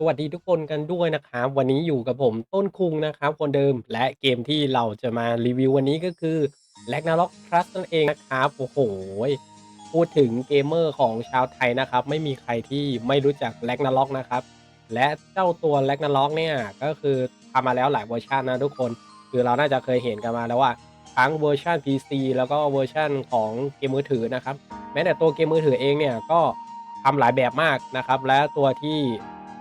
สวัสดีทุกคนกันด้วยนะครับ วันนี้อยู่กับผมต้นคุงนะครับคนเดิมและเกมที่เราจะมารีวิววันนี้ก็คือ Ragnarok Plus นั่นเองนะครับ โอ้โห พูดถึงเกมเมอร์ของชาวไทยนะครับ ไม่มีใครที่ไม่รู้จัก Ragnarok นะครับ และเจ้าตัว Ragnarok เนี่ย ก็คือทำมาแล้วหลายเวอร์ชันนะทุกคน คือเราน่าจะเคยเห็นกันมาแล้วว่าทั้งเวอร์ชัน PC แล้วก็เวอร์ชันของเกมมือถือนะครับ แม้แต่ตัวเกมมือถือเองเนี่ยก็ทำหลายแบบมากนะครับ และตัวที่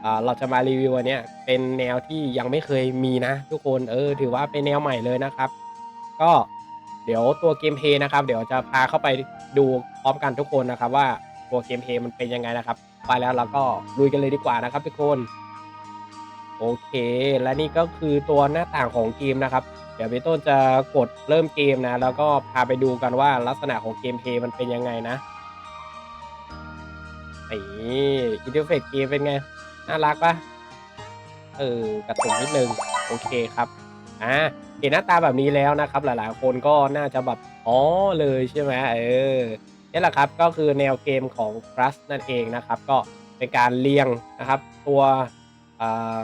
อ่าเราจะมารีวิววันเนี้ยเป็นแนวที่ยังไม่เคยมีนะ ทุกคนเออถือว่าเป็นแนวใหม่เลยนะครับ ก็เดี๋ยวตัวเกมเพย์นะครับ เดี๋ยวจะพาเข้าไปดูพร้อมกันทุกคนนะครับ ว่าตัวเกมเพย์มันเป็นยังไงนะครับ ไปแล้วเราก็ลุยกันเลยดีกว่านะครับ ทุกคนโอเค และนี่ก็คือตัวหน้าต่างของเกมนะครับ เดี๋ยวพี่ต้นจะกดเริ่มเกมนะ แล้วก็พาไปดูกันว่าลักษณะของเกมเพย์มันเป็นยังไงนะนี่อินเทอร์เฟซเกมเป็นไง น่ารักปะเออกระตุกนิดนึงโอเคครับอ่าเห็นหน้าตาแบบนี้แล้วนะครับ หลายๆ คนก็น่าจะแบบอ๋อเลยใช่ไหมเออนี่แหละครับก็คือแนวเกมของ Plus นั่นเองนะครับ ก็เป็นการเรียงนะครับ ตัวอ่า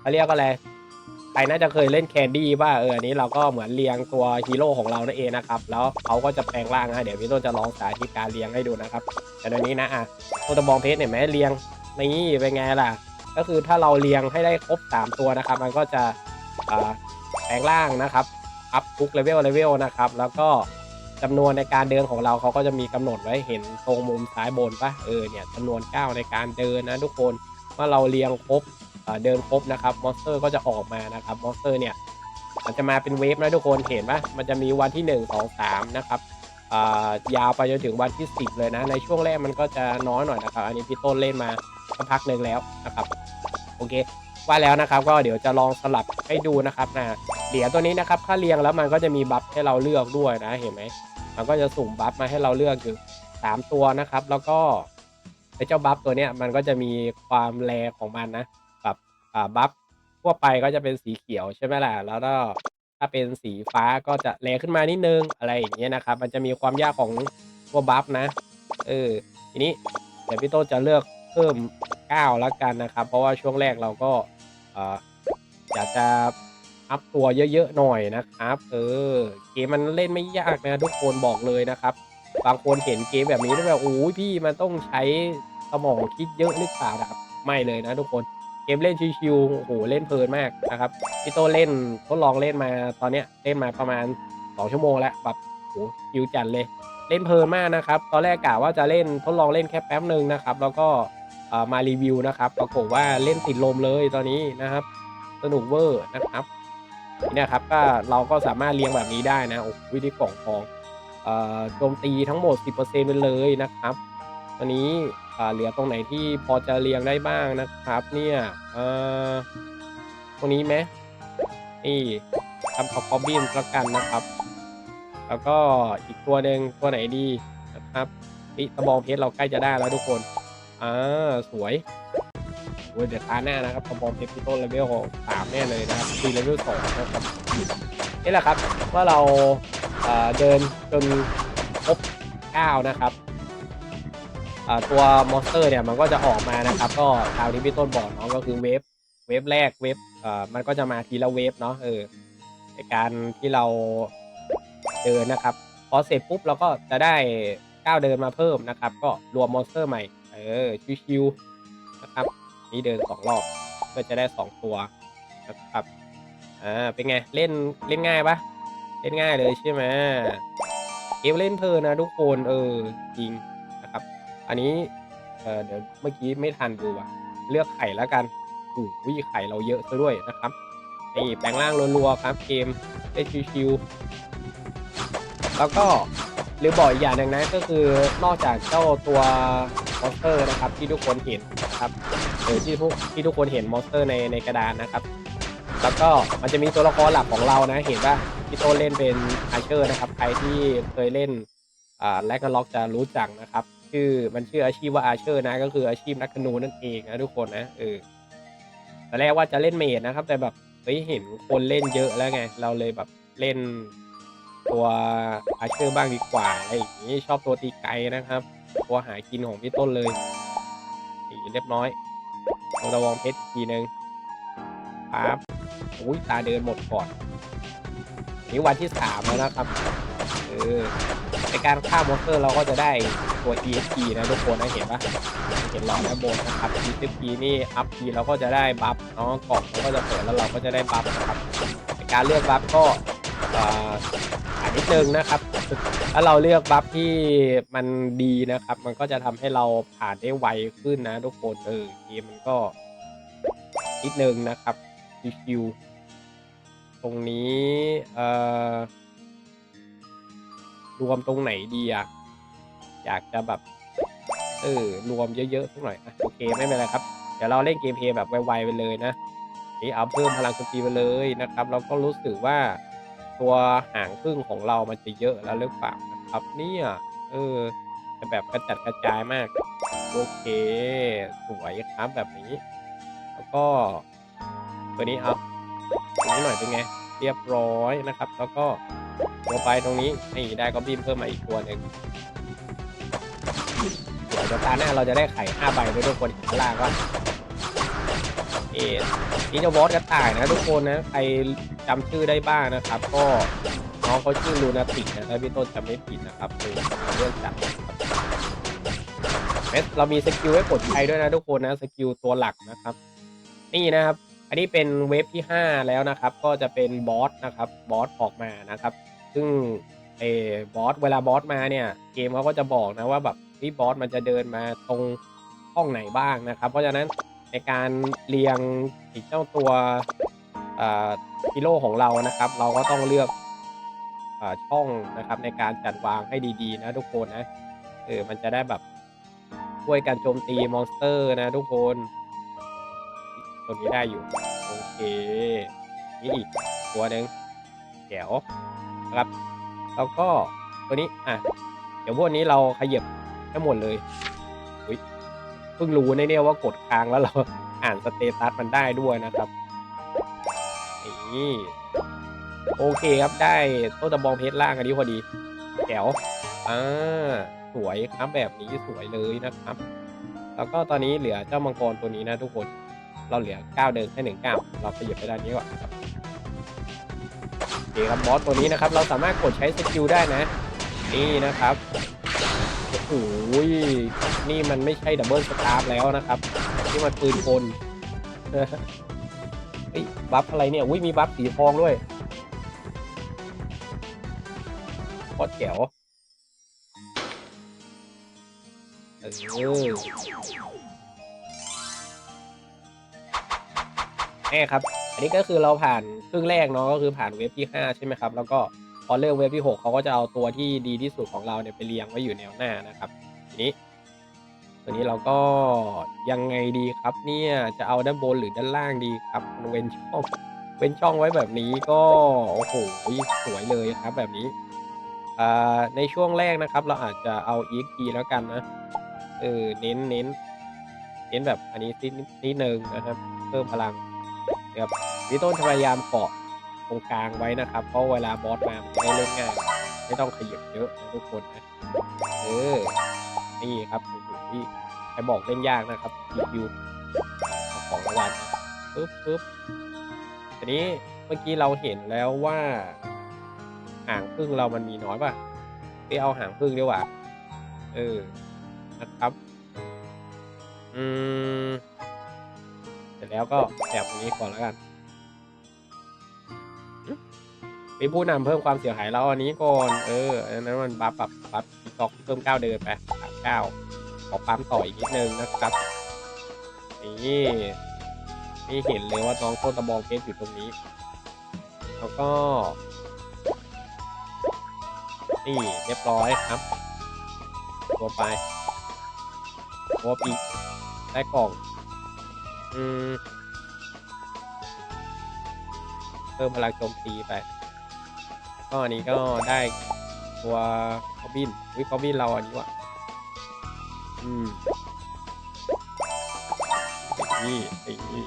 เขาเรียกว่าอะไรใครน่าจะเคยเล่นแคนดี้ว่าเอออันนี้เราก็เหมือนเรียงตัวฮีโร่ของเรานั่นเองนะครับ แล้วเขาก็จะแปลงร่างนะเดี๋ยวพี่ต้นจะลองสาธิตการเรียงให้ดูนะครับแต่เดี๋ยวนี้นะอะตัวตะบองเพชรเห็นไหมเรียง นี่เป็นไงล่ะ ก็คือถ้าเราเรียงให้ได้ครบ 3 ตัวนะครับ มันก็จะแปลงร่างนะครับ อัพทุกเลเวลเลเวลนะครับ แล้วก็จำนวนในการเดินของเราเขาก็จะมีกำหนดไว้เห็นตรงมุมซ้ายบนปะเออเนี่ยจำนวนก้าวในการเดินนะทุกคนว่าเราเรียงครบเดินครบนะครับมอนสเตอร์ก็จะออกมานะครับมอนสเตอร์เนี่ยมันจะมาเป็นเวฟนะทุกคนเห็นปะมันจะมีวันที่ 1 2 3นะครับอ่ายาวไปจนถึงวันที่ 10 เลยนะ ในช่วงแรกมันก็จะน้อยหน่อยนะครับ อันนี้พี่ต้นเล่นมา สักพักหนึ่งแล้วนะครับ โอเค ว่าแล้วนะครับก็เดี๋ยวจะลองสลับให้ดูนะครับนะเหรียญตัวนี้นะครับถ้าเรียงแล้วมันก็จะมีบัฟให้เราเลือกด้วยนะเห็นไหมมันก็จะสุ่มบัฟมาให้เราเลือกอยู่3ตัวนะครับ แล้วก็ไอ้เจ้าบัฟตัวเนี้ยมันก็จะมีความแรงของมันนะแบบอ่าบัฟทั่วไปก็จะเป็นสีเขียวใช่ไหมล่ะแล้วก็ถ้าเป็นสีฟ้าก็จะแรงขึ้นมานิดนึงอะไรอย่างเงี้ยนะครับ มันจะมีความยากของตัวบัฟนะเออทีนี้เดี๋ยวพี่โต้จะเลือก เพิ่ม9แล้วกันนะครับ เพราะว่าช่วงแรกเราก็อยากจะอัพตัวเยอะๆหน่อยนะครับ เออเกมมันเล่นไม่ยากนะทุกคนบอกเลยนะครับ บางคนเห็นเกมแบบนี้แล้วแบบโอ้ยพี่มันต้องใช้สมองคิดเยอะหรือเปล่านะครับไม่เลยนะทุกคนเกมเล่นชิวๆโอ้โหเล่นเพลินมากนะครับพี่โตเล่นทดลองเล่นมาตอนเนี้ยเล่นมาประมาณ 2 ชั่วโมงแล้วแบบโหชิวจัดเลย เล่นเพลินมากนะครับ ตอนแรกกะว่าจะเล่นทดลองเล่นแค่แป๊บหนึ่งนะครับ แล้วก็ มารีวิวนะครับปรากฏว่าเล่นติดลมเลยตอนนี้นะครับ สนุกเวอร์นะครับเนี่ยครับก็เราก็สามารถเรียงแบบนี้ได้นะโอ้วิธีกล่องทองเอ่อโจมตีทั้งหมด 10%ไปเลยนะครับตอนนี้เหลือตรงไหนที่พอจะเรียงได้บ้างนะครับ เนี่ยเออตรงนี้ไหมนี่ทำเอาคอบบินละกันนะครับ แล้วก็อีกตัวหนึ่งตัวไหนดีนะครับนี่ตะบองเพชรเราใกล้จะได้แล้วทุกคน อ่าสวยโอ้ยเดี๋ยวตาหน้านะครับตะบองเพชรพี่ต้นเลเวลสามแน่เลยนะครับซีเลเวลสองนะครับนี่แหละครับว่าเราเดินจนครบเก้านะครับตัวมอนสเตอร์เนี่ยมันก็จะออกมานะครับ ก็ตามที่พี่ต้นบอกเนาะก็คือเวฟเวฟแรกเวฟเอ่อมันก็จะมาทีละเวฟเนาะเออในการที่เราเดินนะครับ พอเสร็จปุ๊บเราก็จะได้ก้าวเดินมาเพิ่มนะครับ ก็รวมมอนสเตอร์ใหม่ เออชิวๆนะครับ นี่เดินสองรอบเพื่อจะได้สองตัวนะครับอ่าเป็นไงเล่นเล่นง่ายปะเล่นง่ายเลยใช่ไหมเกมเล่นเพลินนะทุกคนเออจริงนะครับ อันนี้เออเดี๋ยวเมื่อกี้ไม่ทันดูว่ะเลือกไข่แล้วกันอู้วิไข่เราเยอะซะด้วยนะครับนี่แปลงร่างรัวๆครับเกมได้ชิวๆแล้วก็ หรือบอกอีกอย่างหนึ่งนะก็คือนอกจากเจ้าตัวมอนสเตอร์นะครับที่ทุกคนเห็นนะครับหรือที่ทุกที่ทุกคนเห็นมอนสเตอร์ในในกระดานนะครับ แล้วก็มันจะมีตัวละครหลักของเรานะเห็นว่าพี่โตเล่นเป็นอาเชอร์นะครับ ใครที่เคยเล่นอ่าแลกล็อกจะรู้จักนะครับ ชื่อมันชื่ออาชีพว่าอาเชอร์นะ ก็คืออาชีพนักธนูนั่นเองนะทุกคนนะเออแตอนแรกว่าจะเล่นเมดนะครับ แต่แบบเฮ้ยเห็นคนเล่นเยอะแล้วไง เราเลยแบบเล่น ตัวอาเชอร์บ้างดีกว่าอะไรอย่างนี้ชอบตัวตีไกลนะครับ ตัวหากินของพี่ต้นเลยนี่เรียบร้อยเราจะวองเพชรอีกทีนึงปั๊บอุ้ยตาเดินหมดก่อนนี่วันที่สามแล้วนะครับเออในการฆ่ามอนสเตอร์เราก็จะได้ตัว EXP นะทุกคนนะเห็นปะเห็นหลอดด้านบนนะครับ EXP นี่อัพทีเราก็จะได้บัฟเนาะกล่องเราก็จะเปิดแล้วเราก็จะได้บัฟนะครับในการเลือกบัฟก็อ่า นิดนึงนะครับถ้าเราเลือกบัฟที่มันดีนะครับ มันก็จะทำให้เราผ่านได้ไวขึ้นนะทุกคนเออเกมมันก็นิดนึงนะครับชิวๆตรงนี้เอ่อรวมตรงไหนดีอะอยากจะแบบเออรวมเยอะๆสักหน่อยอะโอเคไม่เป็นไรครับเดี๋ยวเราเล่นเกมเพลย์แบบไวๆไปเลยนะนี่เอาเพิ่มพลังโจมตีไปเลยนะครับ เราก็รู้สึกว่า ตัวหางพึ่งของเรามันจะเยอะแล้วหรือเปล่านะครับเนี่ยเออจะแบบกระจัดกระจายมาก โอเค สวยครับแบบนี้ แล้วก็ตัวนี้เอาตรงนี้หน่อยเป็นไง เรียบร้อยนะครับ แล้วก็ตัวไปตรงนี้นี่ได้ก็บินเพิ่มมาอีกตัวหนึ่งเดี๋ยวตาหน้าเราจะได้ไข่5ใบด้วยทุกคนข้างล่างก็ เอสนี่จะบอสกระต่ายนะทุกคนนะใครจำชื่อได้บ้างนะครับ ก็น้องเขาชื่อลูนาติกนะถ้าพี่ต้นจำไม่ผิดนะครับคือเรื่องจัดนะครับเมสเรามีสกิลให้กดใช้ด้วยนะทุกคนนะสกิลตัวหลักนะครับ นี่นะครับ อันนี้เป็นเวฟที่ 5 แล้วนะครับ ก็จะเป็นบอสนะครับบอสออกมานะครับ ซึ่งเออบอสเวลาบอสมาเนี่ย เกมเขาก็จะบอกนะว่าแบบพี่บอสมันจะเดินมาตรงห้องไหนบ้างนะครับ เพราะฉะนั้น ในการเรียงอีกเจ้าตัวฮีโร่ของเรานะครับ เราก็ต้องเลือกอช่องนะครับในการจัดวางให้ดีๆ นะทุกคนนะเออมันจะได้แบบช่วยการโจมตีมอนสเตอร์นะทุกคนตัวนี้ได้อยู่โอเคนี่อีกตัวหนึ่งแถวนะครับแล้วก็ตัวนี้อะเดี๋ยวพวกนี้เราขยับให้หมดเลย พิ่งรู้ในเนี่ยว่ากดค้างแล้วเราอ่านสเตตัสมันได้ด้วยนะครับนี่โอเคครับได้ต้นตะบองเพชรล่างอันนี้พอดีแถวอ่าสวยครับแบบนี้สวยเลยนะครับ แล้วก็ตอนนี้เหลือเจ้ามังกรตัวนี้นะทุกคน เราเหลือ9เดินแค่หนึ่งเก้าเราขยับไปด้านนี้ก่อนครับโอเคครับบอสตัวนี้นะครับ เราสามารถกดใช้สกิลได้นะ นี่นะครับ โอ้โหนี่มันไม่ใช่ดับเบิลสตาร์แล้วนะครับ นี่มันปืนกลเฮ้ยบัฟอะไรเนี่ยอุ้ยมีบัฟสีทองด้วยโคตรแจ๋วเออแน่ครับ อันนี้ก็คือเราผ่านครึ่งแรกเนาะก็คือผ่านเวฟที่ 5 ใช่ไหมครับ แล้วก็ อเริ่มเวฟที่ 6เขาก็จะเอาตัวที่ดีที่สุดของเราเนี่ยไปเรียงไว้อยู่แนวหน้านะครับ ทีนี้ ตัวนี้เราก็ยังไงดีครับเนี่ยจะเอาด้านบนหรือด้านล่างดีครับเว้นช่องเว้นช่องไว้แบบนี้ก็โอ้โหสวยเลยครับแบบนี้ในช่วงแรกนะครับ เราอาจจะเอา EXP แล้วกันนะเออเน้นเน้นเน้นแบบอันนี้นิดนิดนึงนะครับ เพิ่มพลังนะครับพี่ต้นจะพยายามเกาะ ตรงกลางไว้นะครับ เพราะเวลาบอสมามันจะได้เล่นง่ายไม่ต้องขยับเยอะนะทุกคนนะเออนี่ครับโอ้โหใครบอกเล่นยากนะครับรีวิวเอาของรางวัลนปึ๊บปึ๊บทีนี้เมื่อกี้เราเห็นแล้วว่าหางพึ่งเรามันมีน้อยป่ะไปเอาหางพึ่งดีกว่าเออนะครับอืมเสร็จแล้วก็แบบนี้ก่อนแล้วกัน มีผู้นำเพิ่มความเสียหายเราอันนี้ก่อน เอออันนั้นมันบัฟแบบบัฟตอกเพิ่มเก้าเดินไปสามเก้าขอปั๊มต่ออีกนิดนึงนะครับนี่นี่เห็นเลยว่าน้องต้นตะบองเพชรอยู่ตรงนี้ แล้วก็ นี่เรียบร้อยครับ ตัวไปตัวปีได้กล่อง อืมเพิ่มพลังโจมตีไป ก็อันนี้ก็ได้ตัวคอบินวิคอบินเราอันนี้ว่ะอืมนี่ไอ้นี่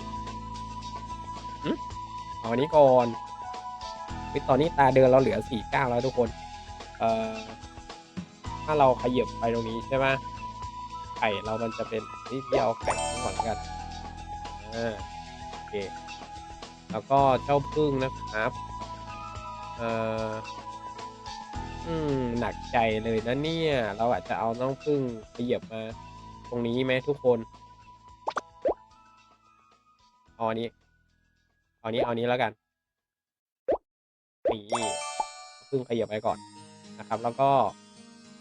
อืมเอาอันนี้ก่อนวิตอนนี้ตาเดินเราเหลือสี่เก้าแล้วทุกคน เอ่อ ถ้าเราขยับไปตรงนี้ใช่ไหมไข่เรามันจะเป็นนี่ที่เอาไข่ทั้งหมดกันอ่าโอเค แล้วก็เจ้าพึ่งนะครับ อออืม หนักใจเลยนะเนี่ย เราอาจจะเอาน้องพึ่งขยับมา ตรงนี้ไหมทุกคนเอาอันนี้เอาอันนี้เอาอันนี้แล้วกันนี่พึ่งขยับไปก่อนนะครับ แล้วก็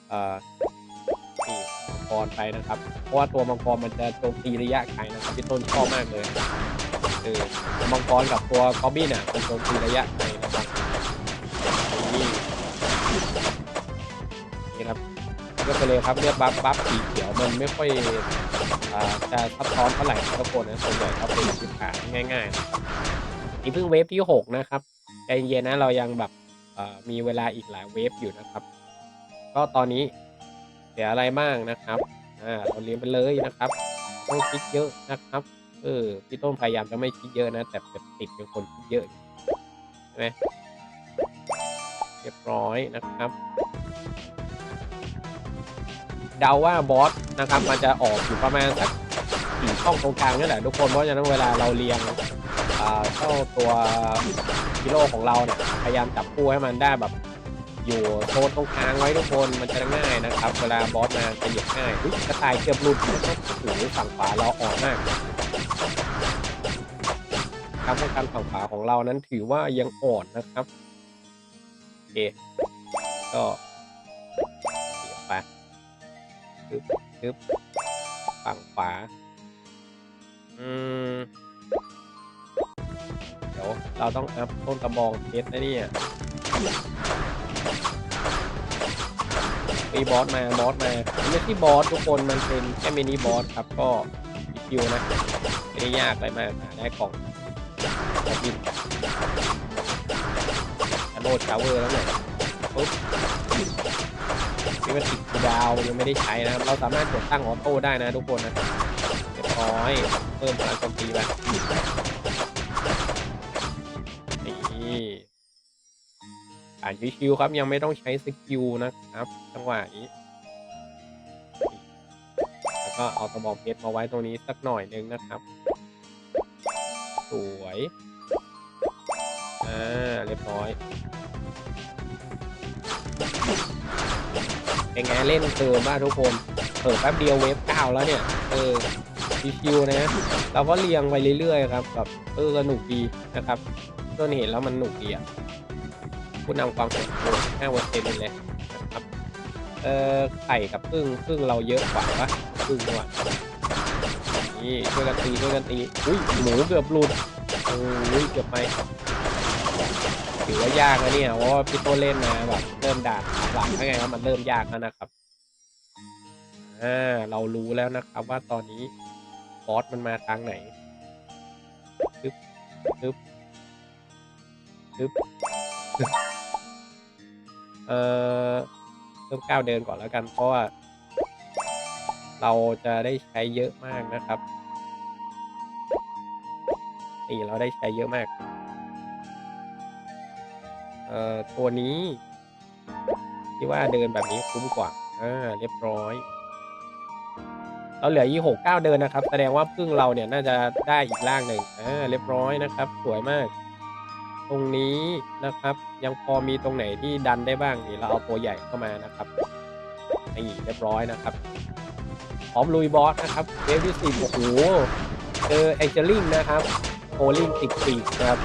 เอ่อนี่มังกรไปนะครับ เพราะว่าตัวมังกรมันจะโจมตีระยะไกลนะครับพี่ต้นชอบมากเลยเออมังกรกับตัวกอบบินอะมันโจมตีระยะไกล ไปเลยครับเลือกบัฟบัฟสีเขียวมันไม่ค่อยจะซับซ้อนเท่าไหร่ทุกคนนะส่วนใหญ่เขาเป็นพื้นฐานง่ายๆนี่เพิ่งเวฟที่หกนะครับใจเย็นๆนะเรายังแบบมีเวลาอีกหลายเวฟอยู่นะครับ ก็ตอนนี้เสียอะไรบ้างนะครับอ่าเราเรียนไปเลยนะครับต้องคิดเยอะนะครับเออพี่ต้นพยายามจะไม่คิดเยอะนะ แต่ติดเป็นคนคิดเยอะใช่ไหมเรียบร้อยนะครับ เดาว่าบอสนะครับมันจะออกอยู่ประมาณสักสี่ช่องตรงกลางนี่แหละทุกคนเพราะฉะนั้นเวลาเราเรียงอ่าเจ้าตัวฮีโร่ของเราเนี่ยพยายามจับคู่ให้มันได้แบบอยู่โซนตรงกลางไว้ทุกคนมันจะง่ายนะครับ เวลาบอสมาจะเหยียบง่ายกระต่ายเกือบหลุดนะครับโอ้โหฝั่งขวาเราอ่อนมากการป้องกันฝั่งขวาของเรานั้นถือว่ายังอ่อนนะครับโอเคก็ ปึ๊บปึ๊บฝั่งขวา อืม เดี๋ยว เราต้องอัพต้นตะบองเพชรนะเนี่ยมีบอสมา บอสมาไม่ใช่บอสทุกคน มันเป็นแค่มินิบอสครับ ก็ชิวนะไม่ได้ยากอะไรมากได้ของขอบินจะโหลดชาวเวอร์แล้วเนี่ยปุ๊บ นี่มันติดดาวยังไม่ได้ใช้นะครับ เราสามารถกดตั้งออโต้ได้นะทุกคนนะเรียบร้อยเพิ่มพลังโจมตีไปนี่อ่านชิวๆครับยังไม่ต้องใช้สกิลนะครับจังหวะนี้แล้วก็เอาตะบองเพชรมาไว้ตรงนี้สักหน่อยนึงนะครับ สวยอ่าเรียบร้อย เป็นไงเล่นเติมบ้างทุกคนเปิดแป๊บเดียวเวฟเก้าแล้วเนี่ย เออชิวๆนะ เราก็เรียงไปเรื่อยๆครับแบบเออสนุกดีนะครับ ต้นเห็นแล้วมันหนุกดีอะผู้นำความสนุกห้าเปอร์เซ็นต์เลยนะครับเออไข่กับพึ่งพึ่งเราเยอะกว่าปะพึ่งดีกว่านี่ช่วยกันตีช่วยกันตีอุ้ยหมูเกือบหลุดโอ้ยเกือบไป ถือว่ายากนะเนี่ยเพราะว่าพี่โตเล่นมาแบบเริ่มด่าหลังแล้วไงว่ามันเริ่มยากแล้วนะครับอ่าเรารู้แล้วนะครับว่าตอนนี้บอสมันมาทางไหนตึ๊บตึ๊บตึ๊บเอ่อเริ่มก้าวเดินก่อนแล้วกัน เพราะว่า เราจะได้ใช้เยอะมากนะครับนี่เราได้ใช้เยอะมาก อ่อตัวนี้ที่ว่าเดินแบบนี้คุ้มกว่าอ่าเรียบร้อย เราเหลือยี่หกเก้าเดินนะครับ แสดงว่าพึ่งเราเนี่ยน่าจะได้อีกล่างหนึ่งอ่าเรียบร้อยนะครับ สวยมาก ตรงนี้นะครับ ยังพอมีตรงไหนที่ดันได้บ้างนี่เราเอาตัวใหญ่เข้ามานะครับนี่เรียบร้อยนะครับพร้อมลุยบอสนะครับเวฟที่สิบโอ้โหเจอแองเจลิงนะครับโอลิงติดปีกนะครับ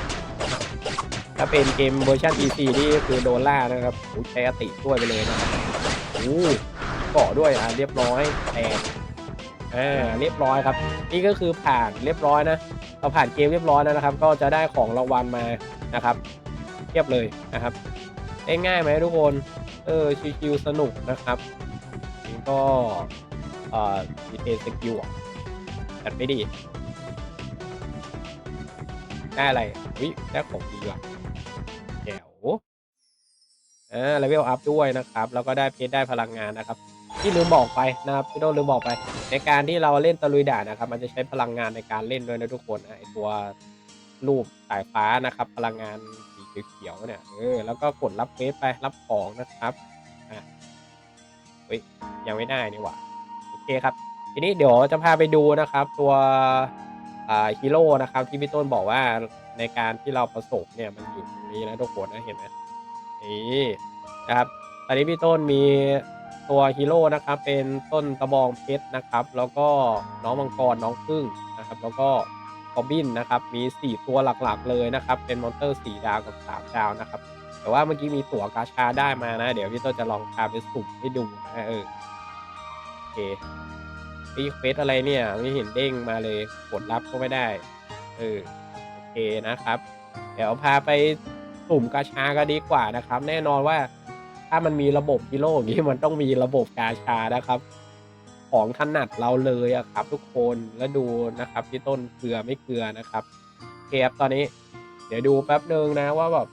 ถ้าเป็นเกมเวอร์ชัน EC นี่คือโดนล่านะครับโอ้ใช้อติช่วยไปเลยนะครับโอ้เกาะด้วยอะเรียบร้อยแตกอ่าเรียบร้อยครับ นี่ก็คือผ่านเรียบร้อยนะเราผ่านเกมเรียบร้อยแล้วนะครับ ก็จะได้ของรางวัลมานะครับเทียบเลยนะครับได้ง่ายไหมทุกคน เออชิวๆสนุกนะครับนี่ก็เอ่อดีเทสกิลจัดไปดีได้อะไรวิได้ของดีว่ะ อ่าเลเวลอัพด้วยนะครับ แล้วก็ได้เพชรได้พลังงานนะครับ ที่ลืมบอกไปนะครับพี่โดนลืมบอกไป ในการที่เราเล่นตะลุยด่านนะครับ มันจะใช้พลังงานในการเล่นด้วยนะทุกคนไอตัวรูปสายฟ้านะครับ พลังงานสีเขียวๆเนี่ยเออแล้วก็กดรับเฟสไปรับของนะครับอะเฮ้ยยังไม่ได้นี่หว่าโอเคครับ ทีนี้เดี๋ยวจะพาไปดูนะครับ ตัวอ่าฮีโร่นะครับ ที่พี่ต้นบอกว่าในการที่เราผสมเนี่ยมันอยู่ตรงนี้นะทุกคนนะเห็นไหม นี่นะครับตอนนี้พี่ต้นมีตัวฮีโร่นะครับเป็นต้นตะบองเพชรนะครับ แล้วก็น้องมังกรน้องพึ่งนะครับแล้วก็กอบบินนะครับมี 4 ตัวหลักๆเลยนะครับ เป็นมอนเตอร์4ดาวกับ 3 ดาวนะครับ แต่ว่าเมื่อกี้มีตั๋วกาชาได้มานะ เดี๋ยวพี่ต้นจะลองพาไปสุ่มให้ดูนะเออโอเคปีเควสอะไรเนี่ย ไม่เห็นเด้งมาเลยกดรับก็ไม่ได้ เออโอเคนะครับ เดี๋ยวพาไป สุ่มกาชาก็ดีกว่านะครับ แน่นอนว่าถ้ามันมีระบบฮีโร่อย่างนี้มันต้องมีระบบกาชานะครับ ของถนัดเราเลยอะครับ ทุกคนแล้วดูนะครับพี่ต้นเกลือไม่เกลือนะครับเคครับตอนนี้ เดี๋ยวดูแป๊บหนึ่งนะว่าแบบ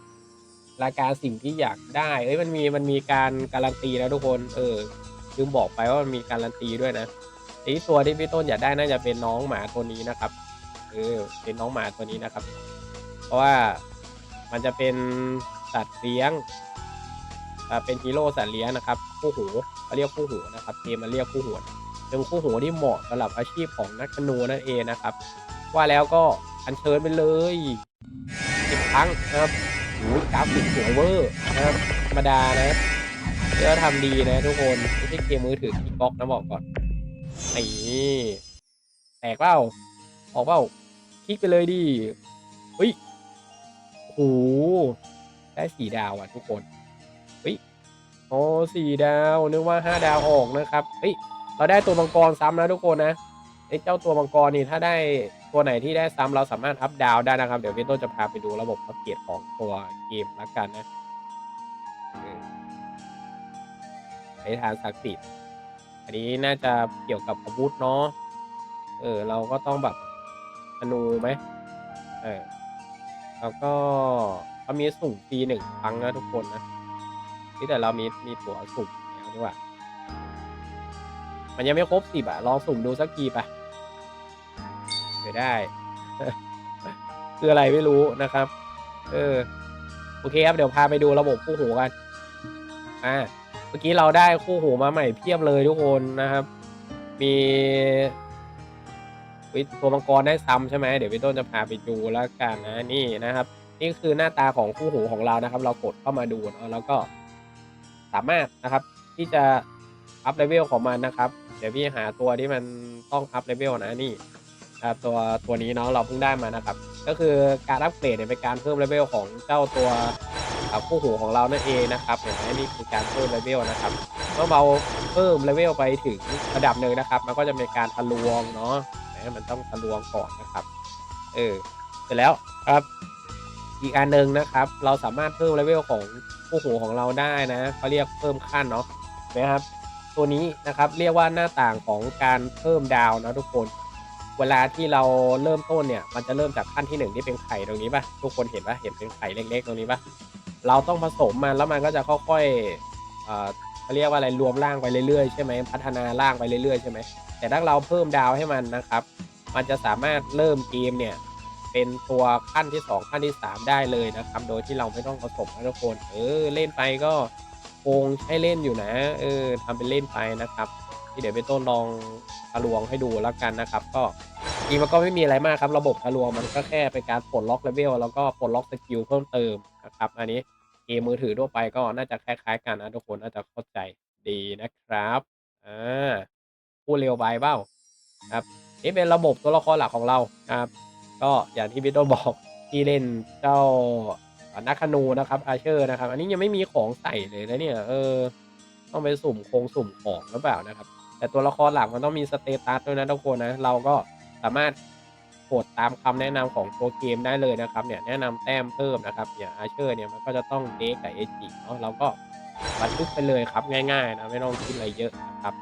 รายการสิ่งที่อยากได้เอ้ยมันมีมันมีการการันตีนะทุกคนเออลืมบอกไปว่ามันมีการันตีด้วยนะไอตัวที่พี่ต้นอยากได้น่าจะเป็นน้องหมาตัวนี้นะครับเออเป็นน้องหมาตัวนี้นะครับ เพราะว่า มันจะเป็นสัตว์เลี้ยงเป็นฮีโร่สัตว์เลี้ยงนะครับคู่หูเขาเรียกคู่หูนะครับเกมมันเรียกคู่หูเป็นคู่หูที่เหมาะสำหรับอาชีพของนักธนูนั่นเองนะครับ ว่าแล้วก็อัญเชิญไปเลยสิบครั้งนะครับโอ้กราฟิกสวยเวอร์นะครับธรรมดานะเดี๋ยวทำดีนะทุกคนไม่ใช่เกมมือถือที่ก๊อกนะบอกก่อนนี่แตกเปล่าออกเปล่าคลิกไปเลยดิเฮ้ย โอ้โหได้สี่ดาวอะทุกคนเฮ้ยโอ้สี่ดาวนึกว่าห้าดาวออกนะครับเฮ้ยเราได้ตัวมังกรซ้ำนะทุกคนนะไอ้เจ้าตัวมังกรนี่ถ้าได้ตัวไหนที่ได้ซ้ำเราสามารถอัพดาวได้นะครับ เดี๋ยวพี่ต้นจะพาไปดูระบบอัปเกรดของตัวเกมละกันนะเออไอ้ทางศักดิ์สิทธิ์อันนี้น่าจะเกี่ยวกับอาวุธเนาะเออเราก็ต้องแบบธนูไหมเออ แล้วก็เขามีสุ่มฟรีหนึ่งครั้งนะทุกคนนะที่แต่เรามีมีตั๋วสุ่มแล้วดีกว่า มันยังไม่ครบสิบอะลองสุ่มดูสักทีไปเผื่ได้ คืออะไรไม่รู้นะครับ เออ โอเคครับ เดี๋ยวพาไปดูระบบคู่หูกัน อ่า เมื่อกี้เราได้คู่หูมาใหม่เพียบเลยทุกคนนะครับ มี อุ๊ยตัวมังกรได้ซ้ำใช่ไหมเดี๋ยวพี่ต้นจะพาไปดูแล้วกันนะนี่นะครับ นี่คือหน้าตาของคู่หูของเรานะครับ เรากดเข้ามาดูเนาะแล้วก็สามารถนะครับที่จะอัพเลเวลของมันนะครับ เดี๋ยวพี่หาตัวที่มันต้องอัพเลเวลนะนี่ครับตัวตัวนี้เนาะเราเพิ่งได้มานะครับ ก็คือการอัปเกรดเนี่ยเป็นการเพิ่มเลเวลของเจ้าตัวคู่หูของเรานั่นเองนะครับเห็นไหมนี่คือการเพิ่มเลเวลนะครับเมื่อเราเพิ่มเลเวลไปถึงระดับหนึ่งนะครับ มันก็จะเป็นการทะลวงเนาะ นะมันต้องทะลวงก่อนนะครับ เออเสร็จแล้วครับ อีกอันหนึ่งนะครับ เราสามารถเพิ่มเลเวลของคู่หูของเราได้นะเขาเรียกเพิ่มขั้นเนาะนะครับ ตัวนี้นะครับเรียกว่าหน้าต่างของการเพิ่มดาวนะทุกคน เวลาที่เราเริ่มต้นเนี่ย มันจะเริ่มจากขั้นที่หนึ่งที่เป็นไข่ตรงนี้ป่ะทุกคนเห็นป่ะเห็นเป็นไข่เล็ก ๆ ตรงนี้ป่ะเราต้องผสมมันแล้วมันก็จะค่อยๆเขาเรียกว่าอะไรรวมร่างไปเรื่อยๆใช่ไหมพัฒนาร่างไปเรื่อยๆใช่ไหม แต่ถ้าเราเพิ่มดาวให้มันนะครับ มันจะสามารถเริ่มเกมเนี่ยเป็นตัวขั้นที่ 2 ขั้นที่ 3 ได้เลยนะครับ โดยที่เราไม่ต้องผสมนะทุกคน เออเล่นไปก็โกงใช้เล่นอยู่นะ เออทำเป็นเล่นไปนะครับที่เดี๋ยวไปต้นลองทะลวงให้ดูแล้วกันนะครับ ก็จริงมันก็ไม่มีอะไรมากครับ ระบบทะลวงมันก็แค่เป็นการปลดล็อกเลเวลแล้วก็ปลดล็อกสกิลเพิ่มเติมนะครับ อันนี้เกมมือถือทั่วไปก็น่าจะคล้ายๆ กันนะทุกคนน่าจะเข้าใจดีนะครับอ่า พูดเร็วไปเปล่าครับนี่เป็นระบบตัวละครหลักของเราครับ ก็อย่างที่พี่ต้นบอกที่เล่นเจ้านักธนูนะครับอาเชอร์นะครับ อันนี้ยังไม่มีของใส่เลยนะเนี่ยเออ ต้องไปสุ่มโครงสุ่มของหรือเปล่านะครับ แต่ตัวละครหลักมันต้องมีสเตตัสด้วยนะทุกคนนะเราก็สามารถกดตามคำแนะนำของตัวเกมได้เลยนะครับ เนี่ยแนะนำแต้มเพิ่มนะครับอย่างอาเชอร์เนี่ยมันก็จะต้องเดกกับเอจิเนาะเราก็บันทึกไปเลยครับง่าย ๆ นะไม่ต้องคิดอะไรเยอะนะครับ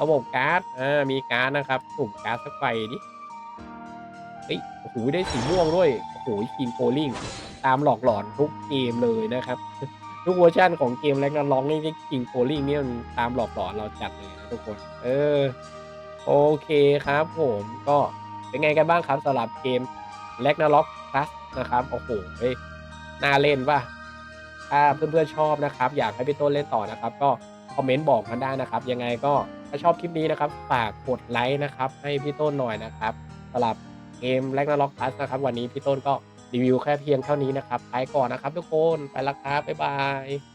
ระบบการ์ด อ่า มีการ์ดนะครับสุ่มการ์ดสักใบดิเฮ้ย โอ้โห ได้สีม่วงด้วย โอ้โหคิงโ l ลิงตามหลอกหลอนทุกเกมเลยนะครับ ทุกเวอร์ชันของเกมแรงนันร้องนี่คิงโ l ลิงนี่มันตามหลอกหลอนเราจัดเลยนะทุกคน เออ โอเคครับผมก็เป็นไงกันบ้างครับสำหรับเกมแลกนาล็อกพลัสนะครับ โอ้โหเฮ้ยน่าเล่นป่ะถ้าเพื่อนๆชอบนะครับ อยากให้พี่ต้นเล่นต่อนะครับ ก็คอมเมนต์บอกกันได้นะครับ ยังไงก็ ถ้าชอบคลิปนี้นะครับ ฝากกดไลค์นะครับ ให้พี่ต้นหน่อยนะครับสำหรับเกม Ragnarok Plus นะครับ วันนี้พี่ต้นก็รีวิวแค่เพียงเท่านี้นะครับไปก่อนนะครับทุกคน ไปละครับบ๊ายบาย